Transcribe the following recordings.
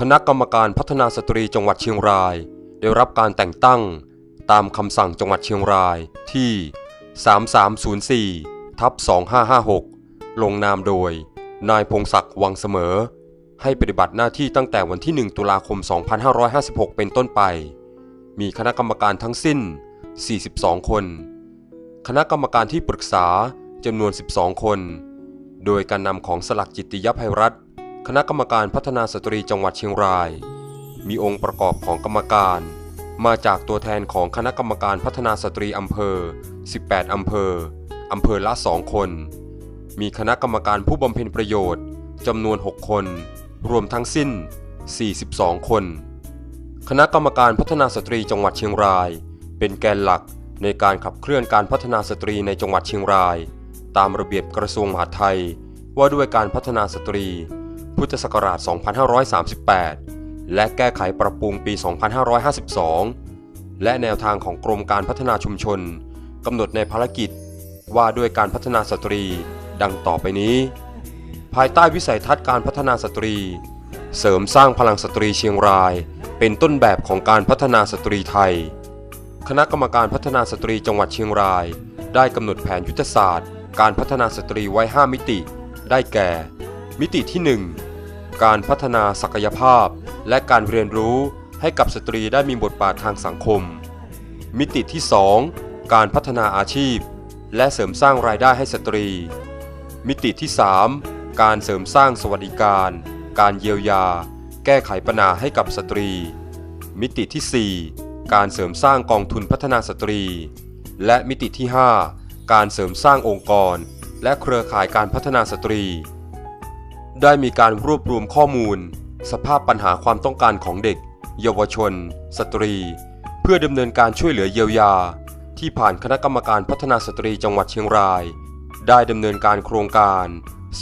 คณะกรรมการพัฒนาสตรีจังหวัดเชียงราย ได้รับการแต่งตั้งตามคำสั่งจังหวัดเชียงรายที่ 3304ทับ2556 ลงนามโดย นายพงศักดิ์วังเสมอ ให้ปฏิบัติหน้าที่ตั้งแต่วันที่ 1 ตุลาคม 2556 เป็นต้นไป มีคณะกรรมการทั้งสิ้น 42 คน คณะกรรมการที่ปรึกษาจำนวน 12 คน โดยการนำของสลักจิตติยภัยรัฐ คณะกรรมการพัฒนาสตรีจังหวัดเชียงราย มีองค์ประกอบของกรรมการ มาจากตัวแทนของคณะกรรมการพัฒนาสตรีอำเภอ 18 อำเภอ อำเภอละ 2 คน มีคณะกรรมการผู้บำเพ็ญประโยชน์จำนวน 6 คน รวมทั้งสิ้น 42 คน คณะกรรมการพัฒนาสตรีจังหวัดเชียงราย เป็นแกนหลักในการขับเคลื่อนการพัฒนาสตรีในจังหวัดเชียงราย ตามระเบียบกระทรวงมหาดไทย ว่าด้วยการพัฒนาสตรี พุทธศักราช 2538 และแก้ไขปรับปรุงปี 2552 และแนวทางของกรมการพัฒนาชุมชนกำหนดในภารกิจว่าด้วยการพัฒนาสตรีดังต่อไปนี้ ภายใต้วิสัยทัศน์การพัฒนาสตรี เสริมสร้างพลังสตรีเชียงราย เป็นต้นแบบของการพัฒนาสตรีไทย คณะกรรมการพัฒนาสตรีจังหวัดเชียงราย ได้กำหนดแผนยุทธศาสตร์ การพัฒนาสตรีไว้ 5 มิติ ได้แก่ มิติที่ 1 การพัฒนาศักยภาพ และการเรียนรู้ให้กับสตรีได้มีบทบาททางสังคม มิติที่ 2 การพัฒนาอาชีพ และเสริมสร้างรายได้ให้สตรี มิติที่ 3 การเสริมสร้างสวัสดิการ การเยียวยา แก้ไขปัญหาให้กับสตรี มิติที่ 4 การเสริมสร้างกองทุนพัฒนาสตรี และมิติที่ 5 การเสริมสร้างองค์กร และเครือข่ายการพัฒนาสตรี ได้มีการรวบรวมข้อมูล สภาพปัญหาความต้องการของเด็ก เยาวชน สตรี เพื่อดำเนินการช่วยเหลือเยียวยา ที่ผ่านคณะกรรมการพัฒนาสตรีจังหวัดเชียงราย ได้ดำเนินการโครงการ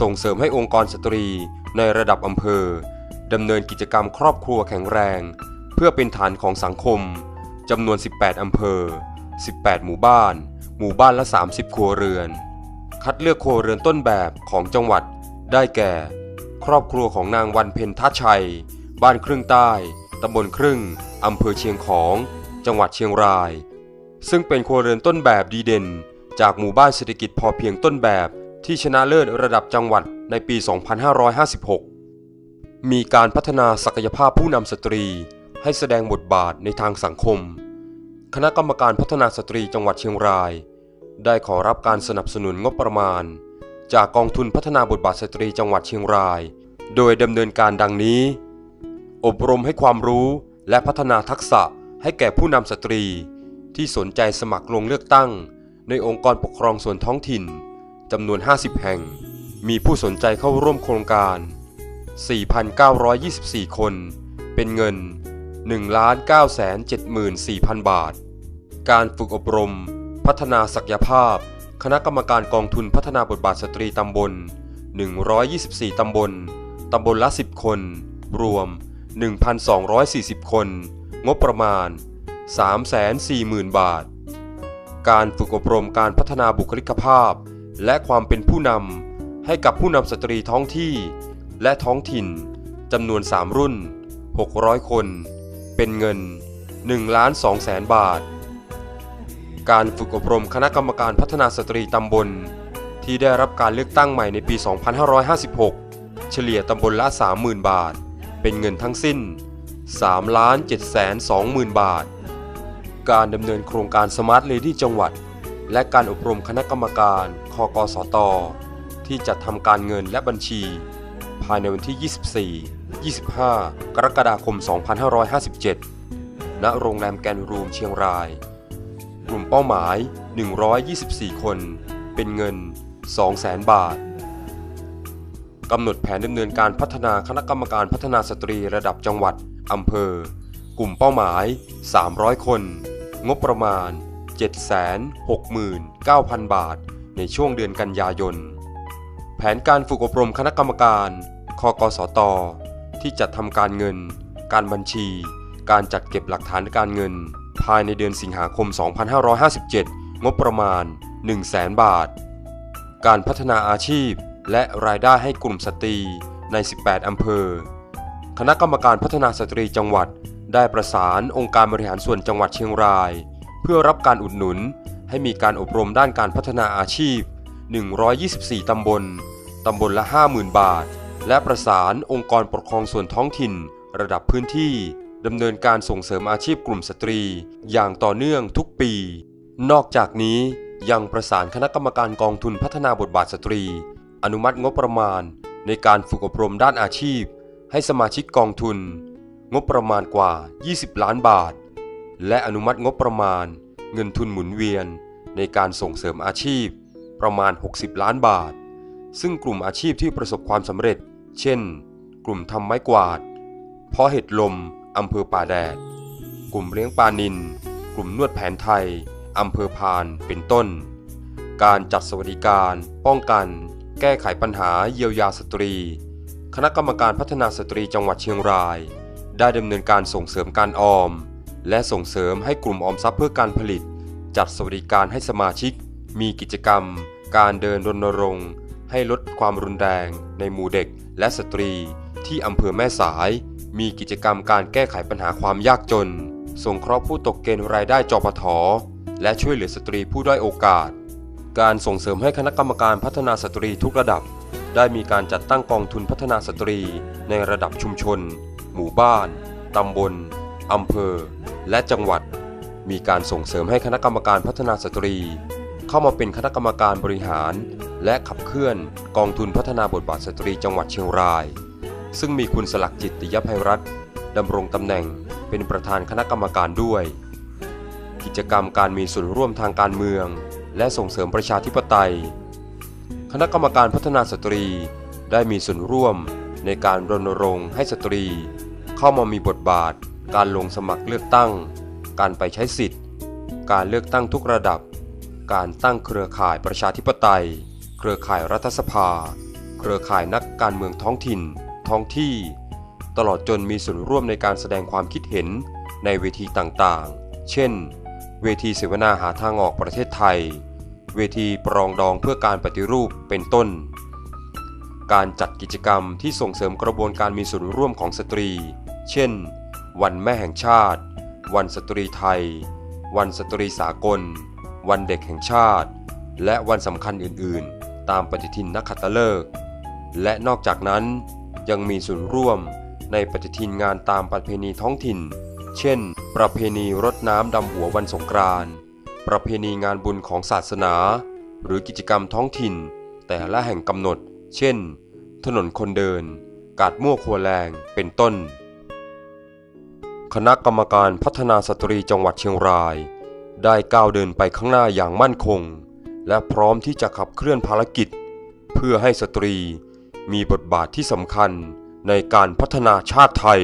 ส่งเสริมให้องค์กรสตรีในระดับอำเภอดำเนินกิจกรรมครอบครัวแข็งแรง เพื่อเป็นฐานของสังคมจำนวน 18 อำเภอ 18 หมู่บ้าน หมู่บ้านละ 30 ครัวเรือน คัดเลือกครัวเรือนต้นแบบของจังหวัด ได้แก่ ครอบครัวของนางวันเพ็ญท่าชัย บ้านครึ่งใต้ ตำบลครึ่ง อำเภอเชียงของ จังหวัดเชียงราย ซึ่งเป็นครัวเรือนต้นแบบดีเด่น จากหมู่บ้านเศรษฐกิจพอเพียงต้นแบบ ที่ชนะเลิศระดับจังหวัดในปี 2556 มีการพัฒนาศักยภาพผู้นำสตรี ให้แสดงบทบาทในทางสังคม คณะกรรมการพัฒนาสตรีจังหวัดเชียงราย ได้ขอรับการสนับสนุนงบประมาณ จากกองทุนพัฒนาบทบาทสตรีจังหวัดเชียงราย โดยดำเนินการดังนี้ อบรมให้ความรู้และพัฒนาทักษะให้แก่ผู้นำสตรี ที่สนใจสมัครลงเลือกตั้ง ในองค์กรปกครองส่วนท้องถิ่นจำนวน 50 แห่ง มีผู้สนใจเข้าร่วมโครงการ 4,924 คน เป็นเงิน 1,974,000 บาท การฝึกอบรม พัฒนาศักยภาพ คณะกรรมการกองทุนพัฒนาบทบาทสตรีตำบล 124 ตำบล ตำบลละ 10 คน รวม 1,240 คน งบประมาณ 340,000 บาท การฝึกอบรมการพัฒนาบุคลิกภาพ และความเป็นผู้นำให้กับผู้นำสตรีท้องที่ และท้องถิ่นจำนวน 3 รุ่น 600 คน เป็นเงิน1ล้าน2แสนบาท การฝึกอบรมคณะกรรมการพัฒนาสตรีตำบล ที่ได้รับการเลือกตั้งใหม่ในปี 2556 เฉลี่ยตำบลละ 30,000 บาท เป็นเงินทั้งสิ้น 3,720,000 บาท การดำเนินโครงการสมาร์ทเลดี้จังหวัด และการอบรมคณะกรรมการคอกสต ที่จัดทำการเงินและบัญชี ภายในวันที่ 24 25 กรกฎาคม 2557 ณ โรงแรมแกนรูมเชียงราย กลุ่มเป้าหมาย 124 คน เป็นเงิน 200,000 บาท กำหนดแผนดำเนินการพัฒนาคณะกรรมการพัฒนาสตรีระดับจังหวัด อำเภอ กลุ่มเป้าหมาย 300 คน งบประมาณ 769,000 บาท ในช่วงเดือนกันยายน แผนการฝึกอบรมคณะกรรมการคกสต ที่จัดทำการเงิน การบัญชี การจัดเก็บหลักฐานการเงิน ภายในเดือนสิงหาคม 2557 งบประมาณ 100,000 บาท การพัฒนาอาชีพ และรายได้ให้กลุ่มสตรีใน 18 อำเภอ คณะกรรมการพัฒนาสตรีจังหวัด ได้ประสานองค์การบริหารส่วนจังหวัดเชียงราย เพื่อรับการอุดหนุนให้มีการอบรมด้านการพัฒนาอาชีพ 124 ตำบล ตำบลละ 50,000 บาท และประสานองค์กรปกครองส่วนท้องถิ่น ระดับพื้นที่ ดำเนินการส่งเสริมอาชีพกลุ่มสตรี อย่างต่อเนื่องทุกปี นอกจากนี้ยังประสานคณะกรรมการกองทุนพัฒนาบทบาทสตรี อนุมัติงบประมาณ ในการฝึกอบรมด้านอาชีพ ให้สมาชิกกองทุน งบประมาณกว่า 20 ล้านบาท และอนุมัติงบประมาณ เงินทุนหมุนเวียน ในการส่งเสริมอาชีพ ประมาณ 60 ล้านบาท ซึ่งกลุ่มอาชีพที่ประสบความสำเร็จ เช่น กลุ่มทำไม้กวาด เพาะเห็ดลม อำเภอป่าแดด กลุ่มเลี้ยงปลานิลกลุ่มนวดแผนไทย อำเภอพาน เป็นต้น การจัดสวัสดิการ ป้องกัน แก้ไขปัญหาเยียวยาสตรี คณะกรรมการพัฒนาสตรีจังหวัดเชียงราย ได้ดำเนินการส่งเสริมการออม และส่งเสริมให้กลุ่มออมทรัพย์เพื่อการผลิต จัดสวัสดิการให้สมาชิก มีกิจกรรม การเดินรณรงค์ให้ลดความรุนแรง ในหมู่เด็กและสตรีที่อำเภอแม่สาย มีกิจกรรมการแก้ไขปัญหาความยากจน ส่งเคราะห์ผู้ตกเกณฑ์รายได้จปท และช่วยเหลือสตรีผู้ด้อยโอกาส การส่งเสริมให้คณะกรรมการพัฒนาสตรีทุกระดับ ได้มีการจัดตั้งกองทุนพัฒนาสตรีในระดับชุมชน หมู่บ้าน ตำบล อำเภอ และจังหวัด มีการส่งเสริมให้คณะกรรมการพัฒนาสตรี เข้ามาเป็นคณะกรรมการบริหาร และขับเคลื่อนกองทุนพัฒนาบทบาทสตรีจังหวัดเชียงราย ซึ่งมีคุณสลักจิตติยภัยรัตน์ดำรงตำแหน่งเป็นประธานคณะกรรมการด้วย กิจกรรมการมีส่วนร่วมทางการเมือง และส่งเสริมประชาธิปไตย คณะกรรมการพัฒนาสตรีได้มีส่วนร่วมในการรณรงค์ให้สตรี เข้ามามีบทบาท การลงสมัครเลือกตั้ง การไปใช้สิทธิ์ การเลือกตั้งทุกระดับ การตั้งเครือข่ายประชาธิปไตย เครือข่ายรัฐสภา เครือข่ายนักการเมืองท้องถิ่น ท้องที่ ตลอดจนมีส่วนร่วมในการแสดงความคิดเห็นในเวทีต่างๆ เช่น เวทีเสวนาหาทางออกประเทศไทย เวทีปรองดองเพื่อการปฏิรูปเป็นต้น การจัดกิจกรรมที่ส่งเสริมกระบวนการมีส่วนร่วมของสตรี เช่น วันแม่แห่งชาติ วันสตรีไทย วันสตรีสากล วันเด็กแห่งชาติ และวันสำคัญอื่นๆ ตามปฏิทินนักขัตฤกษ์และนอกจากนั้น ยังมีส่วนร่วมในปฏิทินงานตามประเพณีท้องถิ่น เช่น ประเพณีรดน้ำดำหัววันสงกรานต์ประเพณีงานบุญของศาสนา หรือกิจกรรมท้องถิ่น แต่ละแห่งกำหนด เช่น ถนนคนเดิน กาดมั่วครัวแรงเป็นต้น คณะกรรมการพัฒนาสตรีจังหวัดเชียงราย ได้ก้าวเดินไปข้างหน้าอย่างมั่นคง และพร้อมที่จะขับเคลื่อนภารกิจ เพื่อให้สตรี มีบทบาทที่สำคัญในการพัฒนาชาติไทย